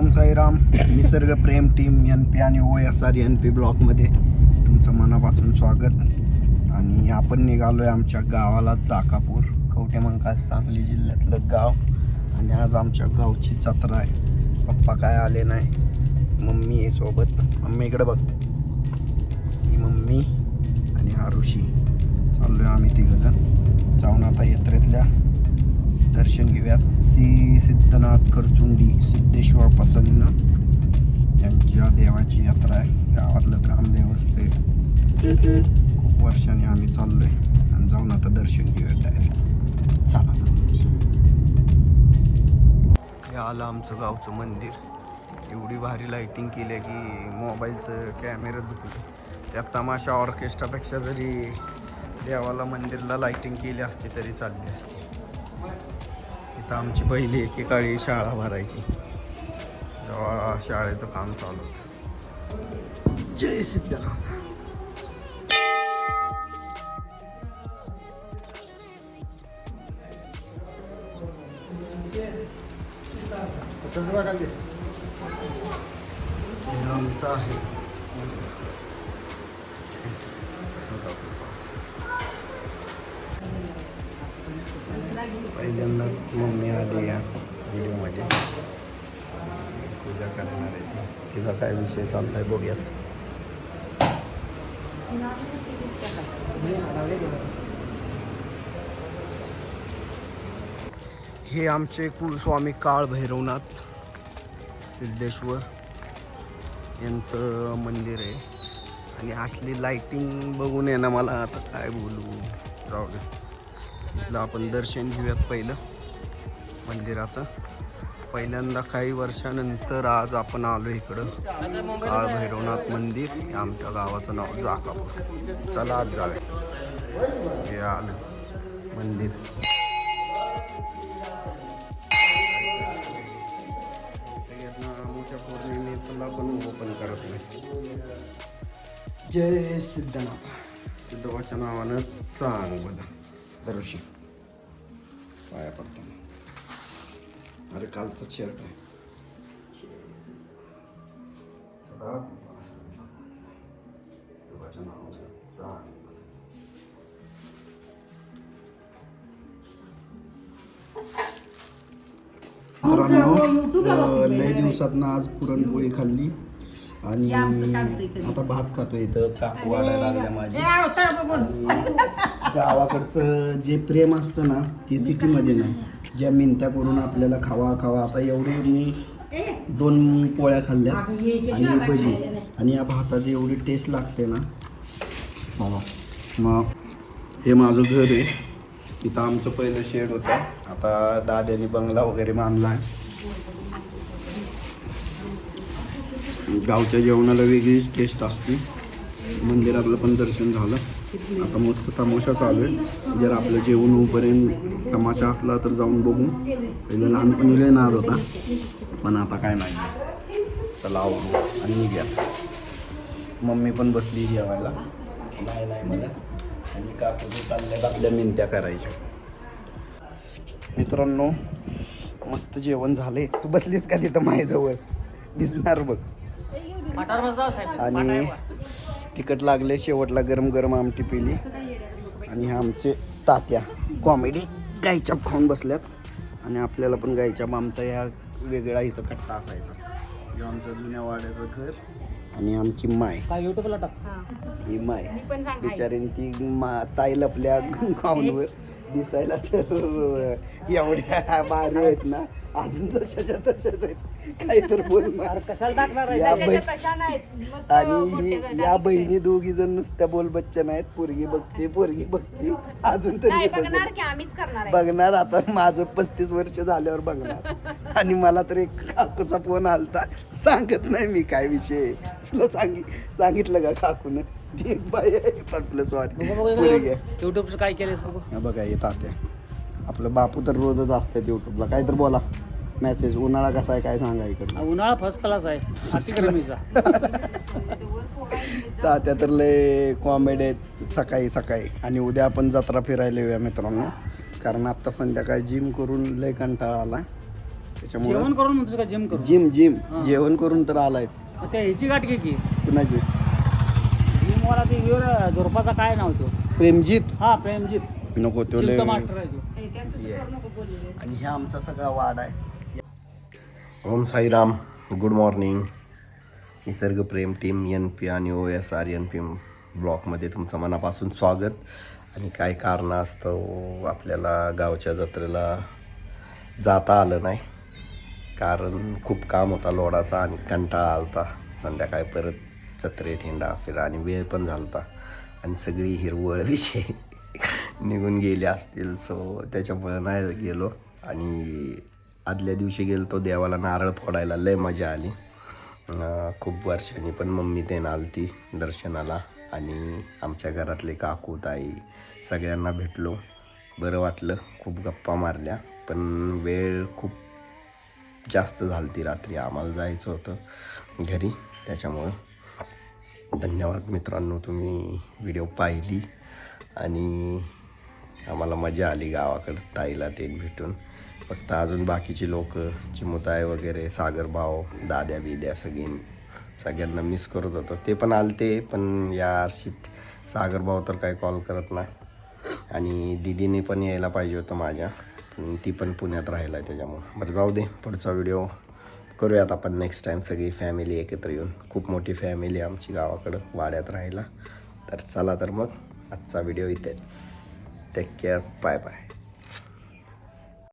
ओम साईराम. निसर्ग प्रेम team N P आणि O S R N P ब्लॉकमध्ये तुमचं मनापासून स्वागत. आणि आपण निघालो आहे आमच्या गावाला चाकापूर कवटेमंका सांगली जिल्ह्यातलं गाव. आणि आज आमच्या गावची जत्रा आहे. पप्पा काय आले नाही मम्मी आहे सोबत. मम्मी इकडे बघ. ही मम्मी आणि हा ऋषी. चाललो आहे आम्ही तिघंजण जाऊन आता येत श्री सिद्धनाथ करचुंडी सिद्धेश्वर प्रसन्न यांच्या देवाची यात्रा आहे. गावातलं ग्रामदेवस्थ आहे खूप वर्षाने आम्ही चाललो आहे आणि जाऊन आता दर्शन घेऊया डायरेक्ट चला. हे आलं आमचं गावचं मंदिर. एवढी भारी लायटिंग केली आहे की मोबाईलचं कॅमेरा दुखले त्यात तमाशा ऑर्केस्ट्रापेक्षा जरी देवाला मंदिरला लायटिंग केली असती तरी चालली असते. आता आमची पहिली एकेकाळी शाळा भरायची. जेव्हा शाळेचं काम चालू. होतं जय सिद्धनाथ आमचा आमचं आहे. पहिल्यांदाच मम्मी आली या व्हिडिओमध्ये. पूजा करणार आहे ती. तिचा काय विषय चाललाय बघूयात. हे आमचे कुलस्वामी काळ भैरवनाथ सिद्धेश्वर यांचं मंदिर आहे. आणि असली लाईटिंग बघून आहे ना मला आता काय बोलू. जाऊ इथलं आपण दर्शन घेऊयात पहिलं मंदिराचं. पहिल्यांदा काही वर्षानंतर आज आपण आलो इकडं. काळभैरवनाथ मंदिर. हे आमच्या गावाचं नाव जाकापूर चला आज जाऊया. हे आलं मंदिर. पण ओपन करत नाही. जय सिद्धनाथ. सिद्धवाच्या नावानं चांग बघा दर्शन पाया पडताना. अरे कालचा शर्ट आहे. मित्रांनो लय दिवसात आज पुरणपोळी खाल्ली. आणि आता भात खातोय इथं काकू वाढायला लागल्या माझी. गावाकडचं जे प्रेम असतं ना ते सिटीमध्ये नाही. ज्या मिनत्या करून आपल्याला खावा खावा. आता एवढे मी दोन पोळ्या खाल्ल्या आणि एक भजी. आणि या भाताची एवढी टेस्ट लागते ना. बाबा मग हे माझं घर आहे. इथं आमचं पहिलं शेड होतं. आता दाद्याने बंगला वगैरे बांधला आहे गावच्या जेवणाला वेगळीच टेस्ट असते. मंदिरातलं पण दर्शन झालं. आता मस्त तमाशा चालू आहे. जर आपलं जेवण होईपर्यंत तमाशा असला तर जाऊन बघू. पहिले लहानपणी लय नाद होता. पण आता काय नाही. चला आवडू आणि निघूया. मम्मी पण बसली जेवायला. नाही नाही म्हणत. आणि काकूचे चालल्यात आपल्या मिनत्या करायच्या. मित्रांनो मस्त जेवण झाले तू बसलीस का तिथं माझ्याजवळ? दिसणार बघ. आणि तिखट लागले शेवटला गरम गरम आमटी पिली. आणि हे आमचे तात्या. कॉमेडी गायचाप खाऊन बसल्यात. आणि आपल्याला पण गायचाप आमचा या वेगळा इथं कट्टा असायचा. हे आमचं जुन्या वाड्याचं घर आणि आमची माय. काय युट्यूबला टाक. ही. माय. बिचारीन ती मा ताई लपल्या खाऊनवर दिसायला तर एवढ्या भारी आहेत ना. अजून तशाच्या तशाच आहेत. काहीतर बोलणार कशाला टाकणार आहे? या नाहीत? मस्त आणि मोठे ही- झाले. या बहिणी दोघी जण नुसत्या बोल बच्चन आहेत. पोरगी बघते पोरगी बघते. अजून तरी नाही बघणार की आम्हीच करणार आहे. बघणार. आता माझं पस्तीस वर्ष झाल्यावर बघणार. आणि मला तर एक काकूचा फोन आलता. सांगत नाही मी काय विषय आहे. तुला सांगी सांगितलं का काकून? ती एक बाई आहे आपलं सॉरी बघू, बघू, पोरगी आहे. बघू. युट्यूबचं काय केलंस बघू? हा बघा येत आपलं बापू तर रोजच असतात युट्यूबला काय तर बोला. मेसेज उन्हाळा कसा आहे काय सांगा इकडं उन्हाळा फर्स्ट क्लास आहे. अतिगरमीचा तात्या तर लय कॉमेडी आहेत सकाळी सकाळी. आणि उद्या आपण जत्रा फिरायला येऊया मित्रांनो. कारण आत्ता संध्याकाळी जिम करून लय कंटाळा आला. त्याच्यामुळं जेवण करून म्हणतो का? जेम करून. Gym gym. जेवण करून तर आलायच. त्या ह्याची गाठ घे की. कुणाची? जिम वाला ते वीर झोरपाचा काय नाव तो? प्रेमजीत. हा प्रेमजीत. नको तो लय- मास्टर आहे तो. आणि हे आमचा सगळा वाड आहे. Om Sairam good morning. निसर्गप्रेम team N P आणि O S R N P ब्लॉकमध्ये तुमचं मनापासून स्वागत. आणि काय कारणास्तव हो, आपल्याला गावच्या जत्रेला जाता आलं नाही. कारण खूप काम होता लोडाचा आणि कंटाळा आलता. संध्याकाळी परत जत्रेत हिंडा फिरा आणि वेळ पण झालता. आणि सगळी हिरवळ विषय निघून गेले असतील. सो त्याच्यामुळं नाही गेलो. आणि आदल्या दिवशी गेलो तो देवाला नारळ फोडायला. लय मजा आली. खूप वर्षांनी पण मम्मी ते आलती दर्शनाला. आणि आमच्या घरातले काकू ताई सगळ्यांना भेटलो. बरं वाटलं. खूप गप्पा मारल्या. पण वेळ खूप जास्त झालती रात्री. आम्हाला जायचं होतं घरी. त्याच्यामुळं धन्यवाद मित्रांनो तुम्ही व्हिडिओ पाहिली. आणि आम्हाला मजा आली गावाकडं. ताईला ते भेटून. फक्त अजून बाकीची लोक चिमुताय वगैरे सागरभाव दाद्या बिद्या सगळी सगळ्यांना मिस करत होतो. ते पण आलते पण या शिट सागरभाव तर काही कॉल करत नाही. आणि दिदीने पण यायला पाहिजे होतं माझ्या. पण ती पण पुण्यात राहिला आहे त्याच्यामुळं. बरं जाऊ दे. पुढचा व्हिडिओ करूयात आपण नेक्स्ट टाईम सगळी फॅमिली एकत्र येऊन. खूप मोठी फॅमिली आहे आमची गावाकडं वाड्यात राहायला. तर चला तर मग आजचा व्हिडिओ इथेच. Take care bye bye